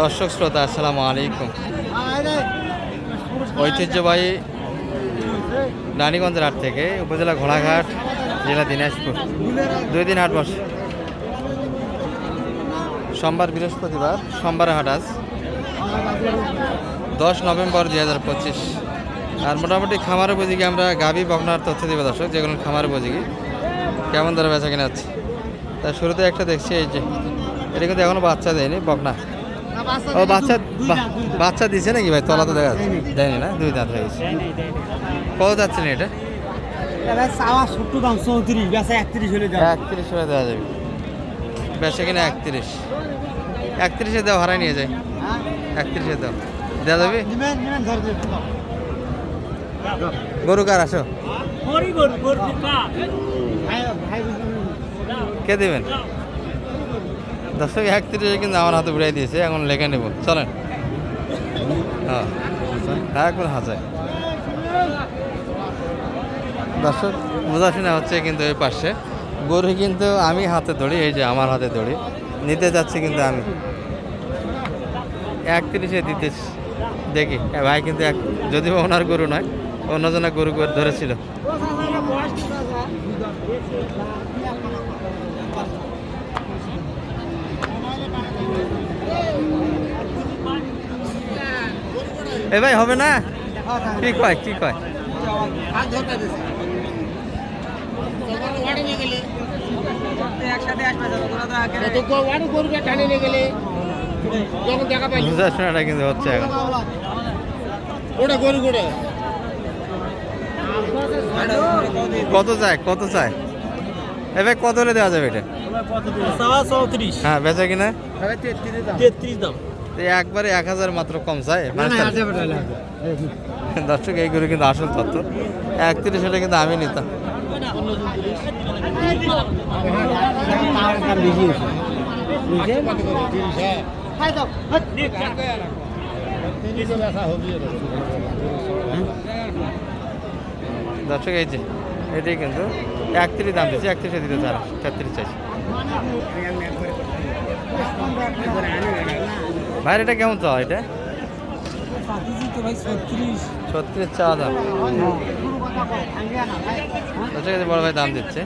দর্শক শ্রোতা, আসসালামু আলাইকুম। ঐতিহ্যবাহী রানীগঞ্জের হাট থেকে উপজেলা ঘোড়াঘাট, জেলা দিনাজপুর। দুই দিন হাট বসে সোমবার বৃহস্পতিবার, সোমবার হাট আজ। দশ নভেম্বর দুই হাজার পঁচিশ। আর মোটামুটি খামারে বুঝিকে আমরা গাভী, বকনার তথ্য দিব দর্শক, যেগুলো খামারে বুঝিকি কেমন ধরে বেচা কিনা আছে তার শুরুতে একটা দেখছি, এই যে, এটা কিন্তু এখনও বাচ্চা দেয়নি, বকনা। ও বাচ্চা বাচ্চা দিছে নাকি ভাই? তলা তো দেখা যাচ্ছে। দেয়নি। না? দুই দাঁত হয়ে গেছে। কত না এটা? একত্রিশ হলে হয়ে দেওয়া যাবে। বেশি কিনা একত্রিশ। একত্রিশে হারাই নিয়ে যায়। হ্যাঁ? একত্রিশে দাও দেওয়া যাবে? নিবেন নিবেন ধরবে গরু কার? আসো। ভাই। কে দেবেন? দর্শক একত্রিশে কিন্তু আমার হাতে উড়াই দিয়েছে, এখন লেখা নেব। চলেন। হ্যাঁ। হ্যাঁ একবার হাজায় দর্শক বোঝাশোনা হচ্ছে কিন্তু এই পাশে। গরু কিন্তু আমি হাতে ধরি, এই যে আমার হাতে ধরি। নিতে যাচ্ছি কিন্তু আমি। একত্রিশে দিতে দেখি। ভাই কিন্তু এক যদি ওনার গরু নয়, অন্যজনের গরু ধরেছিল। এ ভাই, হবে না? কি কয় কি কয়? বোঝাশোনাটা কিন্তু হচ্ছে এখন। কত চায় কত চায়? এ ভাই কত হলে দেওয়া যাবে এটা? হ্যাঁ বেচা কিনা? তেত্রিশ দাম। একবারে এক হাজার মাত্র কম চায় দর্শক এইগুলো কিন্তু আসল তথ্য একত্রিশ হলে কিন্তু আমি নিতাম। দর্শক এই যে এটাই কিন্তু একত্রিশ দাম দিচ্ছে, একত্রিশে দিতে চায়, তেত্রিশ চাইছে। ভাই, এটা কেমন চাওয়া এটা? ছত্রিশ চাওয়া দাম। যে বড় ভাই দাম দিচ্ছে।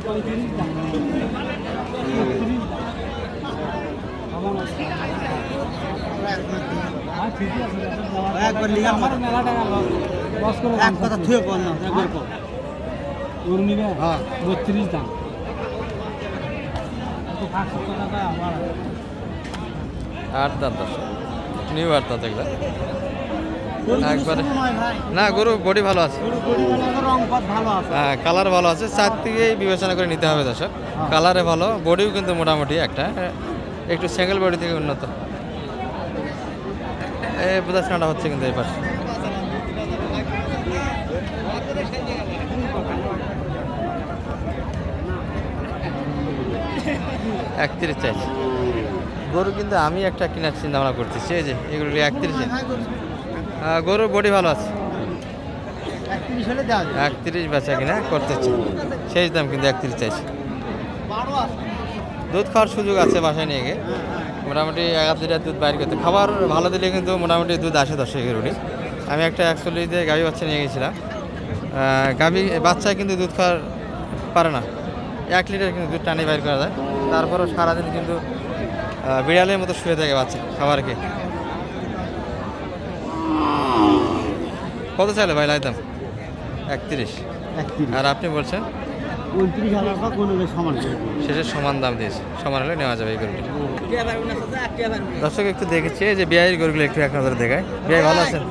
এক কথা থুয়ে পড় না একবার পড় হ্যাঁ। বত্রিশ দাম। সাতশো টাকা আমার আট দাম দর্শক নিউ আট দাঁত এগুলো। গরু একবারে- না গরু বডি ভালো আছে। হ্যাঁ কালার ভালো আছে। চার থেকেই বিবেচনা করে নিতে হবে দর্শক। কালারে ভালো বডিও কিন্তু মোটামুটি একটা। একটু সিঙ্গেল বডি থেকে উন্নত। এই বোঝাশোনাটা হচ্ছে কিন্তু এই পাশে। একত্রিশ চাইছি। গরু কিন্তু আমি একটা কেনার চিন্তা ভাবনা করতেছি এই যে এগুলো একত্রিশে গরুর বডি ভালো আছে। একত্রিশ বেচা কিনা করতেছে শেষ দাম কিন্তু একত্রিশ চাইছে। দুধ খাওয়ার সুযোগ আছে বাসায় নিয়ে গিয়ে। মোটামুটি এক আধ লিটার দুধ বাইর করতে। খাবার ভালো দিলে কিন্তু মোটামুটি দুধ আসে দর্শকের উঠি আমি একটা একচল্লিশ দিয়ে গাভী বাচ্চা নিয়ে গেছিলাম গাভী বাচ্চা কিন্তু দুধ খাওয়ার পারে না। এক লিটার কিন্তু দুধ টানি বাইর করা যায়। তারপরেও সারাদিন কিন্তু বিড়ালের মতো শুয়ে থাকে বাচ্চা খাবারকে। কত চাইলে ভাই লাইতাম? একত্রিশ। আর আপনি বলছেন? উনত্রিশ হাজার সমান। শেষে সমান দাম দিয়েছে। সমান হলে নেওয়া যাবে এই গরুটি। দর্শক একটু দেখেছি যে বিয়ের গরুগুলো একটু এক নজরে দেখায় বিয়ে ভালো আছেন?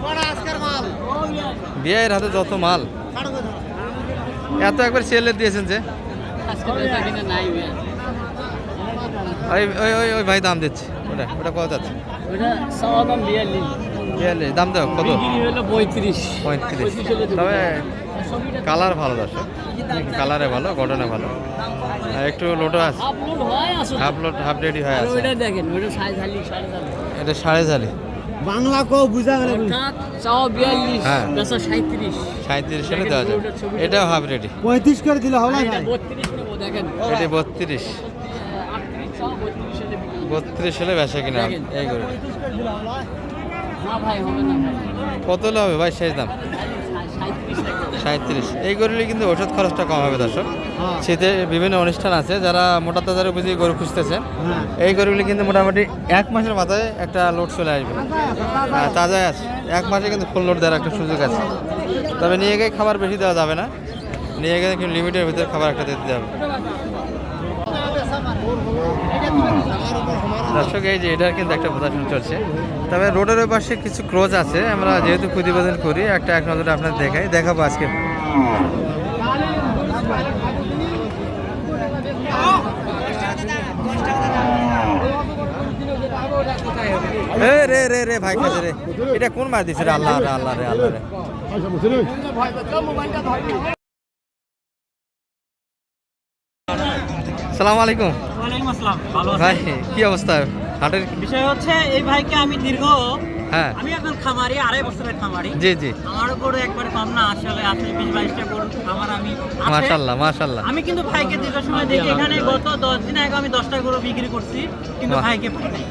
বিয়ের হাতে যত মাল। এত একবার সেলে দিয়েছেন যে। ওই ওই ওই ওই ভাই দাম দিচ্ছে। ওটা ওটা কত আছে বিয়াল্লিশ। দাম দাও কত? পঁয়ত্রিশ। পঁয়ত্রিশ। তবে কালার ভালো দর্শক। কালারে ভালো গঠনে ভালো। একটু লোটো আছে। হাফ লোড হাফ রেডি হয়ে আছে। এটা সাড়ে ঝালি। বাংলা কো বুঝা গেল হ্যাঁ। সাঁত্রিশ সাঁত্রিশ দেওয়া যাবে। এটাও হাফ রেডি পঁয়ত্রিশ করে দিলে হবে না এটা ভাই বত্রিশ দেখেন। এটা বত্রিশ। বত্রিশ হলে বেচা কিনা। এই করে। না ভাই হবে না। ভাই কত হলে হবে ভাই শেষ দাম? সাঁত্রিশ এই গরুলে কিন্তু ওষুধ খরচটা কম হবে দর্শক। শীতে বিভিন্ন অনুষ্ঠান আছে যারা মোটা তাজারে বুঝিয়ে গরু খুঁজতেছেন হ্যাঁ। এই গরুগুলি কিন্তু মোটামুটি এক মাসের মাথায় একটা লোড চলে আসবে। হ্যাঁ, তাজাই আছে এক মাসে কিন্তু ফুল লোড দেওয়ার একটা সুযোগ আছে। তবে নিয়ে গিয়ে খাবার বেশি দেওয়া যাবে না। নিয়ে গেলে কিন্তু লিমিটের ভিতরে খাবার একটা দিতে হবে। দর্শক, এই যে এটার কিন্তু একটা প্রদর্শন চলছে। তবে রোডের ওই পাশে কিছু ক্রোজ আছে, আমরা যেহেতু প্রতিবেদন করি, একটা এক নজরে আপনার দেখাই, দেখাবো আজকে। রে রে রে, ভাই কাছে রে? এটা কোন মাছ দিছে রে? আল্লাহ রে আল্লাহ রে আল্লাহ রে। সালাম আলাইকুম। ওয়ালাইকুম আসসালাম ভালো ভাই কি অবস্থা? হাটের বিষয় হচ্ছে এই ভাইকে আমি দীর্ঘ হ্যাঁ। আমি এখন খামারি আড়াই বছরের খামারি। জি জি। গরু একবারে কম না আসলে আছে বিশ বাইশটা গরু আমার আমি মাশাল্লাহ মাশাল্লাহ। আমি কিন্তু ভাইকে দীর্ঘ সময় দেখি এখানে গত দশ দিন আগে আমি দশটা গরু বিক্রি করছি কিন্তু। ভাইকে পাই নাই।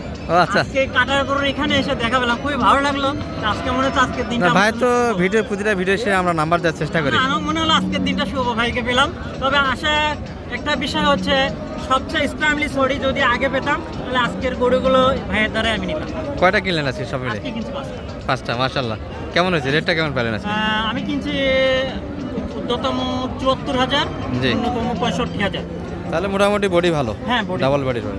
আচ্ছা। আজকে কাটার গরু এখানে এসে দেখা পেলাম খুবই ভালো লাগল। আজকে মনে হচ্ছে আজকের দিনটা ভাই তো ভিডিও প্রতিটা ভিডিও সে আমরা নাম্বার দেওয়ার চেষ্টা করি। আমার মনে হলো আজকের দিনটা শুভ ভাইকে পেলাম। তবে আশা একটা বিষয় হচ্ছে সবচেয়ে স্টামলি সরি যদি আগে পেতাম তাহলে আজকের গরুগুলো ভাইয়ের দ্বারা আমি নিতাম। কয়টা কিনলেন আজকে সব মিলে পাঁচটা। মাশাল্লাহ কেমন হয়েছে? রেটটা কেমন পেলেন আজকে? আমি কিনছি উদ্যতম চুয়াত্তর হাজার। অন্যতম পঁয়ষট্টি হাজার। তাহলে মোটামুটি বডি ভালো? হ্যাঁ ডাবল বডি রোল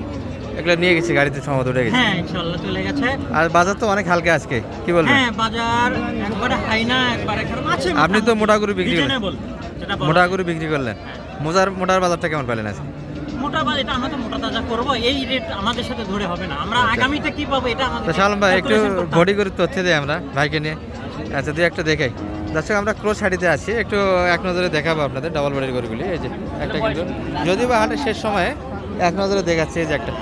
এগুলো নিয়ে গেছি গাড়িতে সম্ভবত উঠে গেছি। হ্যাঁ ইনশাল্লাহ চলে গেছে। আর বাজার তো অনেক হালকা আজকে কি বলবেন? হ্যাঁ বাজার একবারে হাই না একবারে খারাপ আছে আপনি তো মোটা গরু বিক্রি করেন। Reasonable, মোটা গরু বিক্রি করলেন। মোজার মোটার বাজারটা কেমন পেলেন আজকে? মোটা বাজার এটা আমরা তো মোটা তাজা করব। এই রেট আমাদের সাথে ধরে হবে না। আমরা আচ্ছা। আগামীতে কি পাবো এটা আমাদের ভাই একটু বডি করে তথ্য দিই আমরা ভাইকে নিয়ে। আচ্ছা দুই একটা দেখাই। দর্শক আমরা ক্রোজ শাড়িতে আছি। একটু এক নজরে দেখাবো আপনাদের ডাবল বডির গরুগুলি। এই যে একটা কিন্তু। যদিও বা হাটের শেষ সময়ে এক নজরে দেখাচ্ছি এই যে একটা।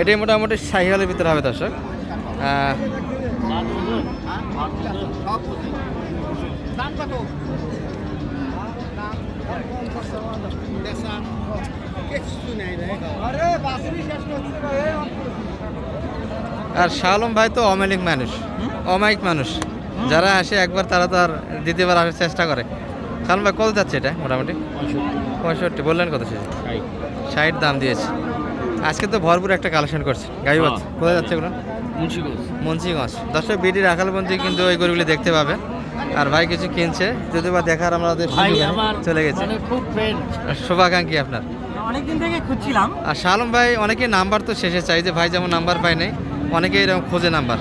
এটাই মোটামুটি শাহিওয়ালের ভিতরে হবে দর্শক। আহ, আর শাহলম ভাই তো অমায়িক মানুষ অমায়িক মানুষ। যারা আসে একবার তারা তো আর দ্বিতীয়বার আসার চেষ্টা করে। শাহলম ভাই কত যাচ্ছে এটা মোটামুটি? পঁয়ষট্টি। বললেন কত সে ষাট দাম দিয়েছে। আজকে তো ভরপুর একটা কালেকশন করছে। গাড়ি বাচ্চা কোথায় যাচ্ছে এগুলো? মুন্সিগঞ্জ। মুন্সিগঞ্জ। দর্শক বিডি রাখালবন্দি কিন্তু ওই গরুগুলি দেখতে পাবে। আর ভাই কিছু কিনছে যদি বা দেখার আমাদের চলে গেছে। মানে শুভাকাঙ্ক্ষী আপনার। অনেকদিন থেকে খুঁজছিলাম। আর শালম ভাই অনেকে নাম্বার তো শেষে চাই যে ভাই যেমন নাম্বার পায় নাই অনেকে এরকম খোঁজে নাম্বার।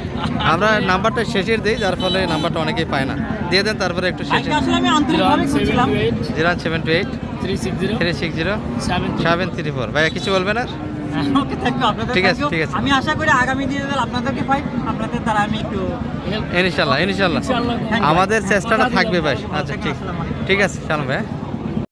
আমরা নাম্বারটা শেষের দিই যার ফলে নাম্বারটা অনেকেই পায় না। দিয়ে দেন তারপরে একটু শেষে। ভাইকে আসলে আমি zero seven two eight three six zero three six zero seven seven three four ভাইয়া কিছু বলবেন আর? ঠিক আছে, ঠিক আছে। আমি আশা করি আগামী দিনে আপনাদেরকে পাই আপনাদের দ্বারা আমি একটু ইনশাল্লাহ ইনশাল্লাহ। আমাদের চেষ্টাটা থাকবে ভাই। আচ্ছা ঠিক। ঠিক আছে শালম ভাই।